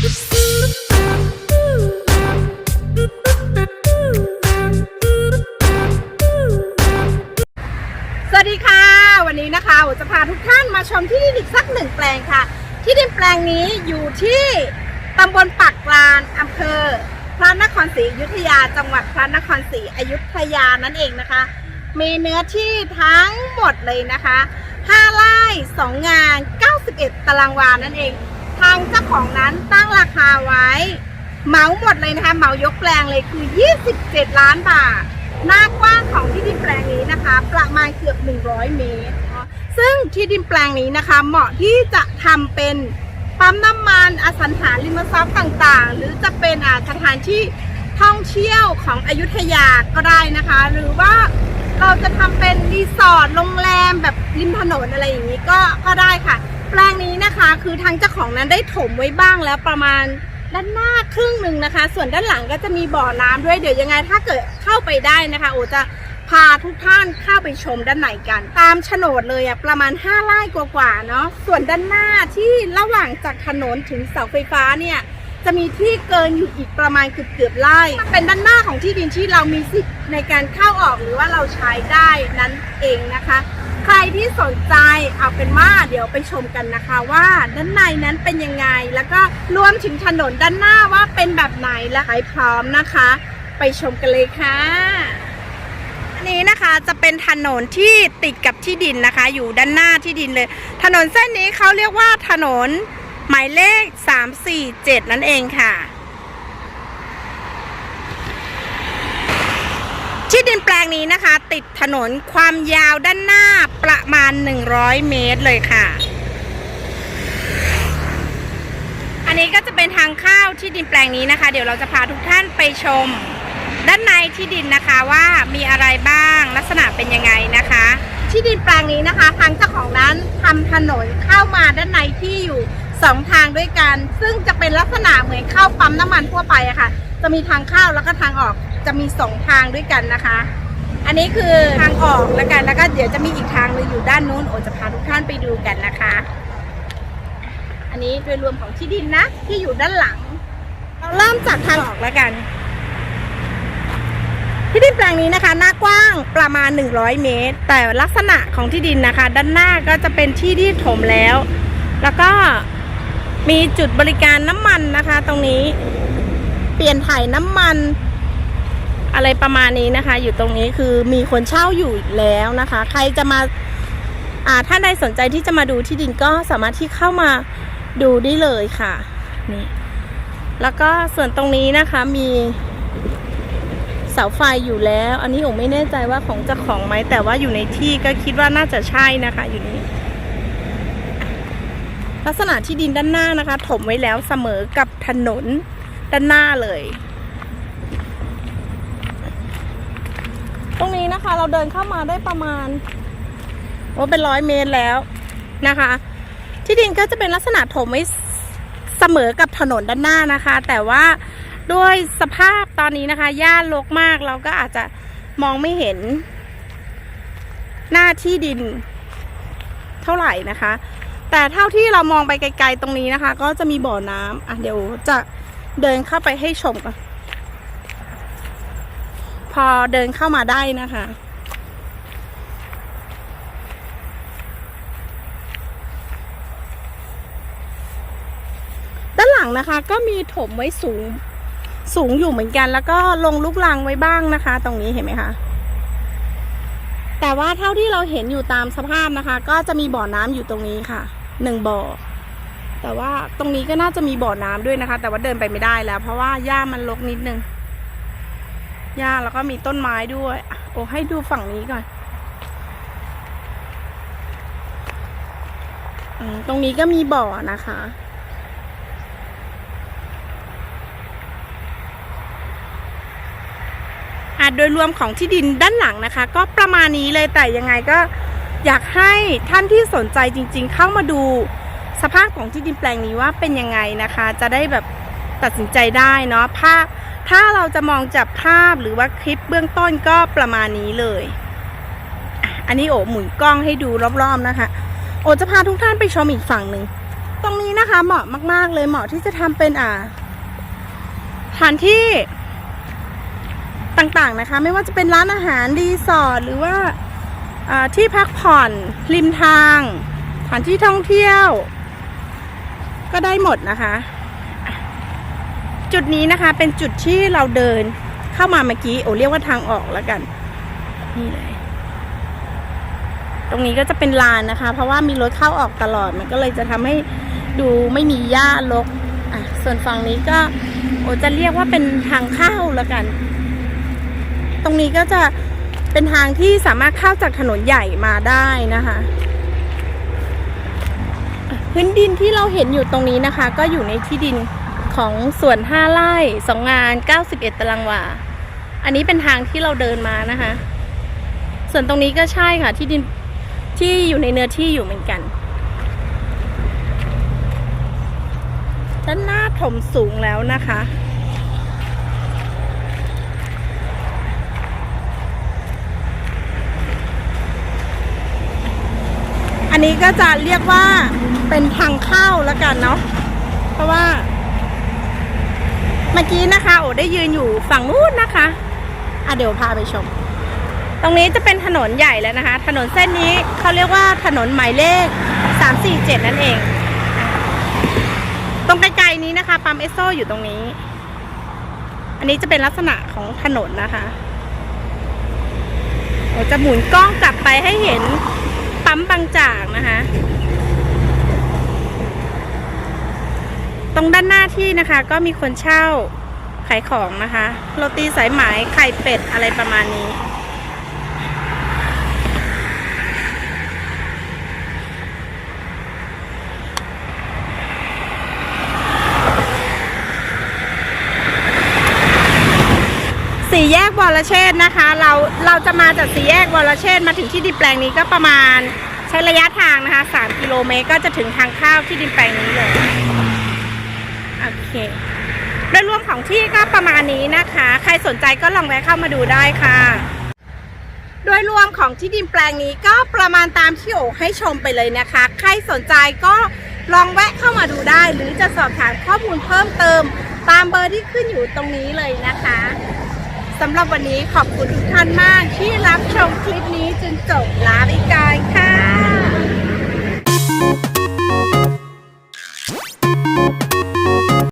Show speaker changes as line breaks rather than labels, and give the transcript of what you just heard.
สวัสดีค่ะ วันนี้นะคะผมจะพาทุกท่านมาชมที่ดินอีกสักหนึ่งแปลงค่ะ ที่ดินแปลงนี้อยู่ที่ตำบลปากกลานอำเภอพระนครศรีอยุธยา จังหวัดพระนครศรีอยุธยานั่นเองนะคะ มีเนื้อที่ทั้งหมดเลยนะคะ 5ไร่2งาน 91 ตารางวานั่นเองางเจ้าของนั้นตั้งราคาไว้ เหมาหมดเลยนะคะเหมายกแปลงเลยคือ 27 ล้านบาท หน้ากว้างของที่ดินแปลงนี้นะคะ ประมาณเกือบ 100 เมตร ซึ่งที่ดินแปลงนี้นะคะ เหมาะที่จะทำเป็นปั๊มน้ำมันอสังหาริมทรัพย์ต่างๆ หรือจะเป็นสถานที่ท่องเที่ยวของอยุธยาก็ได้นะคะ หรือว่าเราจะทำเป็นรีสอร์ทโรงแรมแบบริมถนนอะไรอย่างนี้ก็ก็ได้ค่ะ แปลงนี้ คะคือทางเจ้าของนั้นได้ถมไว้บ้างแล้วประมาณด้านหน้าครึ่งหนึ่งนะคะ ส่วนด้านหลังก็จะมีบ่อน้ำด้วยเดี๋ยวยังไงถ้าเกิดเข้าไปได้นะคะ โอจะพาทุกท่านเข้าไปชมด้านในกัน ตามโฉนดเลยอะประมาณ 5ไร่กว่าๆเนาะส่วนด้านหน้าที่ระหว่างจากถนนถึงเสาไฟฟ้าเนี่ยจะมีที่เกินอยู่อีกประมาณเกือบเกือบไร่เป็นด้านหน้าของที่ดินที่เรามีสิทธิ์ในการเข้าออกหรือว่าเราใช้ได้นั้นเองนะคะ รที่สนใจเอาเป็นว่าเดี๋ยวไปชมกันนะคะว่าด้านในนั้นเป็นยังไง แล้วก็รวมถึงถนนด้านหน้าว่าเป็นแบบไหนและใครพร้อมนะคะ ไปชมกันเลยค่ะอันนี้นะคะจะเป็นถนนที่ติดกับที่ดินนะคะ อยู่ด้านหน้าที่ดินเลย ถนนเส้นนี้เขาเรียกว่าถนนหมายเลข 347 นั่นเองค่ะ ที่ดินแป ลงนี้นะคะ ติดถนนความยาวด้านหน้าประมาณ 100 เมตรเลยค่ะ อันนี้ก็จะเป็นทางเข้าที่ดินแปลงนี้นะคะ เดี๋ยวเราจะพาทุกท่านไปชม ด้านในที่ดินนะคะว่ามีอะไรบ้างลักษณะเป็นยังไงนะคะ ที่ดินแปลงนี้นะคะ ทางเจ้าของนั้นทำถนนเข้ามาด้านในที่อยู่สองทางด้วยกัน ซึ่งจะเป็นลักษณะเหมือนเข้าปั๊มน้ำมันทั่วไปอะค่ะ จะมีทางเข้าแล้วก็ทางออก จะมีสองทางด้วยกันนะคะ อันนี้คือทางออกแล้วกันแล้วก็เดี๋ยวจะมีอีกทางหนึงอยู่ด้านนู้นโอจะพาทุกท่านไปดูกันนะคะ อันนี้โดยรวมของที่ดินนะที่อยู่ด้านหลัง เราเริ่มจากทางออกแล้วกัน ที่ดินแปลงนี้นะคะ หน้ากว้างประมาณ 100 เมตร แต่ลักษณะของที่ดินนะคะ ด้านหน้าก็จะเป็นที่ที่ถมแล้ว แล้วก็มีจุดบริการน้ำมันนะคะ ตรงนี้ เปลี่ยนถ่ายน้ำมัน อะไรประมาณนี้นะคะ อยู่ตรงนี้คือมีคนเช่าอยู่แล้วนะคะ ใครจะมาอ่าถ้าใดสนใจที่จะมาดูที่ดินก็สามารถที่เข้ามาดูได้เลยค่ะนี่แล้วก็ส่วนตรงนี้นะคะมีเสาไฟอยู่แล้ว อันนี้ผมไม่แน่ใจว่าของจ้าของไหมแต่ว่าอยู่ในที่ก็คิดว่าน่าจะใช่นะคะอยู่นี้ ลักษณะที่ดินด้านหน้านะคะ ถมไว้แล้วเสมอกับถนนด้านหน้าเลย ตรงนี้นะคะเราเดินเข้ามาได้ประมาณโอ้เป็นร้อยเมตรแล้วนะคะ ที่ดินก็จะเป็นลักษณะถมไว้เสมอกับถนนด้านหน้านะคะ แต่ว่าด้วยสภาพตอนนี้นะคะหญ้ารกมากเราก็อาจจะมองไม่เห็น หน้าที่ดินเท่าไหร่นะคะ แต่เท่าที่เรามองไปไกลๆตรงนี้นะคะ ก็จะมีบ่อน้ำอะเดี๋ยวจะเดินเข้าไปให้ชมกัน อเดินเข้ามาได้นะคะ ด้านหลังนะคะก็มีถมไว้สูงสูงอยู่เหมือนกัน แล้วก็ลงลูกลังไว้บ้างนะคะ ตรงนี้เห็นไหมคะแต่ว่าเท่าที่เราเห็นอยู่ตามสภาพนะคะ ก็จะมีบ่อน้ำอยู่ตรงนี้ค่ะหนึ่งบ่อ แต่ว่าตรงนี้ก็น่าจะมีบ่อน้ำด้วยนะคะ แต่ว่าเดินไปไม่ได้แล้ว เพราะว่าหญ้ามันรกนิดนึง หญ้าแล้วก็มีต้นไม้ด้วย โอ้ให้ดูฝั่งนี้ก่อนอตรงนี้ก็มีบ่อนะคะอะโดยรวมของที่ดินด้านหลังนะคะ ก็ประมาณนี้เลยแต่ยังไงก็อยากให้ท่านที่สนใจจริง ๆ เข้ามาดูสภาพของที่ดินแปลงนี้ว่าเป็นยังไงนะคะ จะได้แบบตัดสินใจได้เนาะภาพ ถ้าเราจะมองจากภาพหรือว่าคลิปเบื้องต้นก็ประมาณนี้เลย อันนี้โอหมุนกล้องให้ดูรอบๆนะคะ โอจะพาทุกท่านไปชมอีกฝั่งหนึ่ง ตรงนี้นะคะเหมาะมาก ๆ เลยเหมาะที่จะทำเป็นอ่าสถานที่ต่างๆนะคะ ไม่ว่าจะเป็นร้านอาหารรีสอร์ทหรือว่าอ่าที่พักผ่อนริมทางสถานที่ท่องเที่ยว ก็ได้หมดนะคะ จุดนี้นะคะเป็นจุดที่เราเดินเข้ามาเมื่อกี้โอเรียกว่าทางออกแล้วกัน นี่เลย ตรงนี้ก็จะเป็นลานนะคะ เพราะว่ามีรถเข้าออกตลอดมันก็เลยจะทำให้ดูไม่มีหญ้ารกอะส่วนฝั่งนี้ก็ โอจะเรียกว่าเป็นทางเข้าแล้วกัน ตรงนี้ก็จะเป็นทางที่สามารถเข้าจากถนนใหญ่มาได้นะคะพื้นดินที่เราเห็นอยู่ตรงนี้นะคะ ก็อยู่ในที่ดิน ของสวนห้าไร่สองงาน91ตารางวา อันนี้เป็นทางที่เราเดินมานะคะ ส่วนตรงนี้ก็ใช่ค่ะที่ดินที่อยู่ในเนื้อที่อยู่เหมือนกัน ด้านหน้าถมสูงแล้วนะคะอันนี้ก็จะเรียกว่าเป็นทางเข้าแล้วกันเนาะเพราะว่า เมื่อกี้นะคะ โอ้ได้ยืนอยู่ฝั่งนู้นนะคะ อะเดี๋ยวพาไปชม ตรงนี้จะเป็นถนนใหญ่แล้วนะคะ ถนนเส้นนี้เขาเรียกว่าถนนหมายเลข 347 นั่นเอง ตรงไกลๆนี้นะคะปั๊มเอสโซอยู่ตรงนี้ อันนี้จะเป็นลักษณะของถนนนะคะเราจะหมุนกล้องกลับไปให้เห็นปั๊มบางจากนะคะ รงด้านหน้าที่นะคะ ก็มีคนเช่าขายของนะคะ โรตีสายไหมไข่เป็ดอะไรประมาณนี้ สี่แยกวรเชษนะคะ เราเราจะมาจากสี่แยกวรเชษมาถึงที่ดินแปลงนี้ก็ประมาณใช้ระยะทางนะคะ 3 กิโลเมตรก็จะถึงทางเข้าวที่ดินแปลงนี้เลย เคโดยรวมของที่ก็ประมาณนี้นะคะ ใครสนใจก็ลองแวะเข้ามาดูได้ค่ะ โดยรวมของที่ดินแปลงนี้ก็ประมาณตามที่โอให้ชมไปเลยนะคะ ใครสนใจก็ลองแวะเข้ามาดูได้ หรือจะสอบถามข้อมูลเพิ่มเติม ตามเบอร์ที่ขึ้นอยู่ตรงนี้เลยนะคะสำหรับวันนี้ขอบคุณทุกท่านมากที่รับชมคลิปนี้จนจบลาไปก่อนค่ะ